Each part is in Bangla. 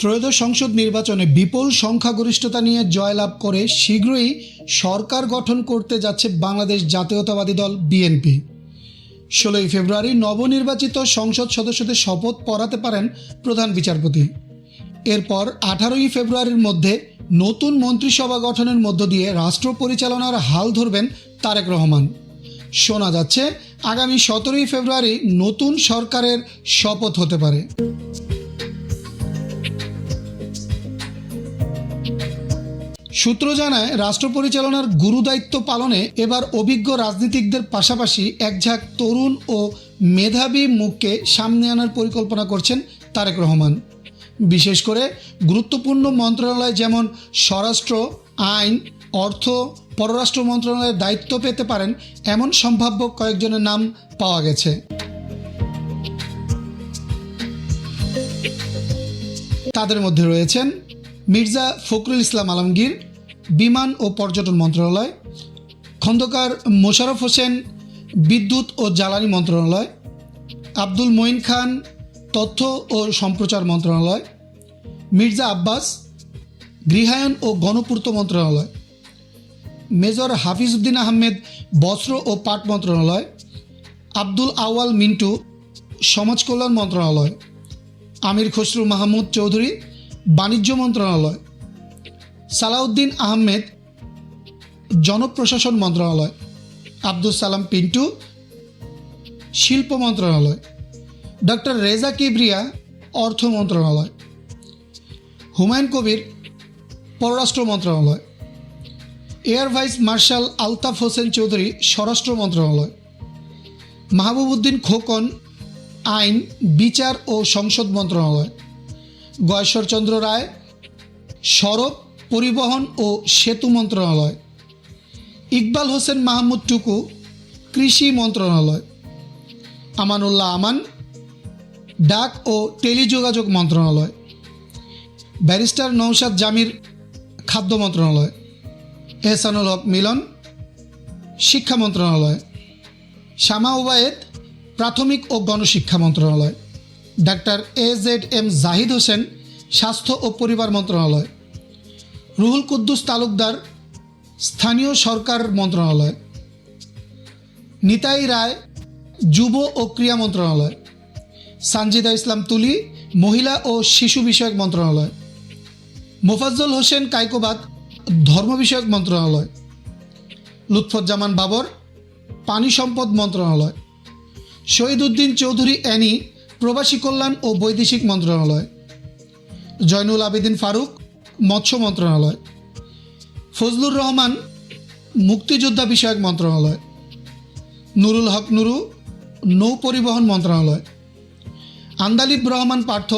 ত্রয়োদশ সংসদ নির্বাচনে বিপুল সংখ্যাগরিষ্ঠতা নিয়ে জয়লাভ করে শীঘ্রই সরকার গঠন করতে যাচ্ছে বাংলাদেশ জাতীয়তাবাদী দল বিএনপি। ষোলোই ফেব্রুয়ারি নবনির্বাচিত সংসদ সদস্যদের শপথ পড়াতে পারেন প্রধান বিচারপতি। এরপর আঠারোই ফেব্রুয়ারির মধ্যে নতুন মন্ত্রিসভা গঠনের মধ্য দিয়ে রাষ্ট্র পরিচালনার হাল ধরবেন তারেক রহমান। শোনা যাচ্ছে, আগামী সতেরোই ফেব্রুয়ারি নতুন সরকারের শপথ হতে পারে। সূত্র জানায়, রাষ্ট্র পরিচালনার গুরুদায়িত্ব পালনে এবার অভিজ্ঞ রাজনীতিকদের পাশাপাশি একঝাঁক তরুণ ও মেধাবী মুখকে সামনে আনার পরিকল্পনা করছেন তারেক রহমান। বিশেষ করে গুরুত্বপূর্ণ মন্ত্রণালয় যেমন স্বরাষ্ট্র, আইন, অর্থ, পররাষ্ট্র মন্ত্রণালয়ের দায়িত্ব পেতে পারেন এমন সম্ভাব্য কয়েকজনের নাম পাওয়া গেছে। তাদের মধ্যে রয়েছেন মির্জা ফখরুল ইসলাম আলমগীর, বিমান ও পর্যটন মন্ত্রণালয়, খন্দকার মোশাররফ হোসেন, বিদ্যুৎ ও জ্বালানি মন্ত্রণালয়, আব্দুল মঈন খান, তথ্য ও সম্প্রচার মন্ত্রণালয়, মির্জা আব্বাস, গৃহায়ন ও গণপূর্ত মন্ত্রণালয়, মেজর হাফিজউদ্দিন আহমেদ, বস্ত্র ও পাট মন্ত্রণালয়, আব্দুল আওয়াল মিন্টু, সমাজ কল্যাণ মন্ত্রণালয়, আমির খসরু মাহমুদ চৌধুরী বাণিজ্য মন্ত্রণালয়, সালাউদ্দিন আহমেদ জনপ্রশাসন মন্ত্রণালয় আব্দুল সালাম পিন্টু শিল্প মন্ত্রণালয়, ডক্টর রেজা কিবরিয়া অর্থ মন্ত্রণালয়, হুমায়ুন কবির পররাষ্ট্র মন্ত্রণালয়, air vice marshal Altaf Hossain Chowdhury স্বরাষ্ট্র মন্ত্রণালয়, মাহবুবউদ্দিন খোকন আইন, বিচার ও সংসদ মন্ত্রণালয়। গয়েশ্বরচন্দ্র রায় সড়ক পরিবহন ও সেতু মন্ত্রণালয়। ইকবাল হোসেন মাহমুদ টুকু, কৃষি মন্ত্রণালয়। আমানুল্লাহ আমান, ডাক ও টেলিযোগাযোগ মন্ত্রণালয়। ব্যারিস্টার নৌশাদ জামির, খাদ্য মন্ত্রণালয়। এহসানুল হক মিলন, শিক্ষা মন্ত্রণালয়। শামা ওবায়েদ প্রাথমিক ও গণশিক্ষা মন্ত্রণালয়। Doctor A Z M Zahid Hossain, স্বাস্থ্য ও পরিবার মন্ত্রণালয়। রুহুল কুদ্দুস তালুকদার, স্থানীয় সরকার মন্ত্রণালয়। নিতাই রায়, যুব ও ক্রীড়া মন্ত্রণালয়। সানজিদা ইসলাম তুলি, মহিলা ও শিশু বিষয়ক মন্ত্রণালয়। মোফাজ্জল হোসেন কাইকোবাদ, ধর্ম বিষয়ক মন্ত্রণালয়। লুৎফুজ্জামান বাবর, পানি সম্পদ মন্ত্রণালয়। শহীদ উদ্দিন চৌধুরী অ্যানি প্রবাসী কল্যাণ ও বৈদেশিক মন্ত্রণালয়। জয়নুল আবেদিন ফারুক, মৎস্য মন্ত্রণালয়। ফজলুর রহমান, মুক্তিযোদ্ধা বিষয়ক মন্ত্রণালয়। নুরুল হক নুরু, নৌ পরিবহন মন্ত্রণালয়। আন্দালিব রহমান পার্থ,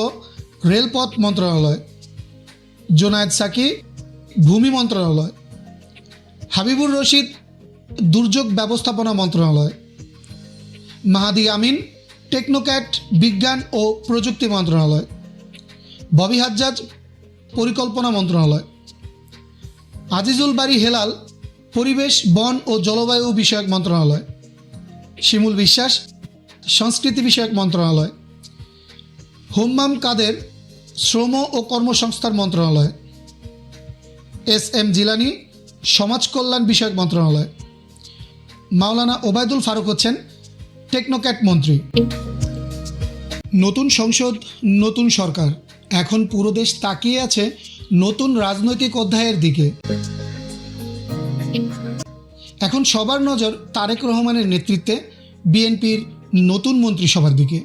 রেলপথ মন্ত্রণালয়। জোনায়েদ সাকি, ভূমি মন্ত্রণালয়। হাবিবুর রশিদ, দুর্যোগ ব্যবস্থাপনা মন্ত্রণালয়। মাহাদি আমিন টেকনোক্যাট, বিজ্ঞান ও প্রযুক্তি মন্ত্রণালয়। ববি হাজ্জাজ, পরিকল্পনা মন্ত্রণালয়। আজিজুল বাড়ি হেলাল, পরিবেশ, বন ও জলবায়ু বিষয়ক মন্ত্রণালয়। শিমুল বিশ্বাস, সংস্কৃতি বিষয়ক মন্ত্রণালয়। হুম্মাম কাদের, শ্রম ও কর্মসংস্থান মন্ত্রণালয়। এস এম জিলানি, সমাজ কল্যাণ বিষয়ক মন্ত্রণালয়। মাওলানা ওবায়দুল ফারুক হচ্ছেন টেকনোক্যাট মন্ত্রী। নতুন সংসদ, নতুন সরকার। এখন পুরো দেশ তাকিয়ে আছে নতুন রাজনৈতিক অধ্যায়ের দিকে। এখন সবার নজর তারেক রহমানের নেতৃত্বে বিএনপির নতুন মন্ত্রিসভার দিকে।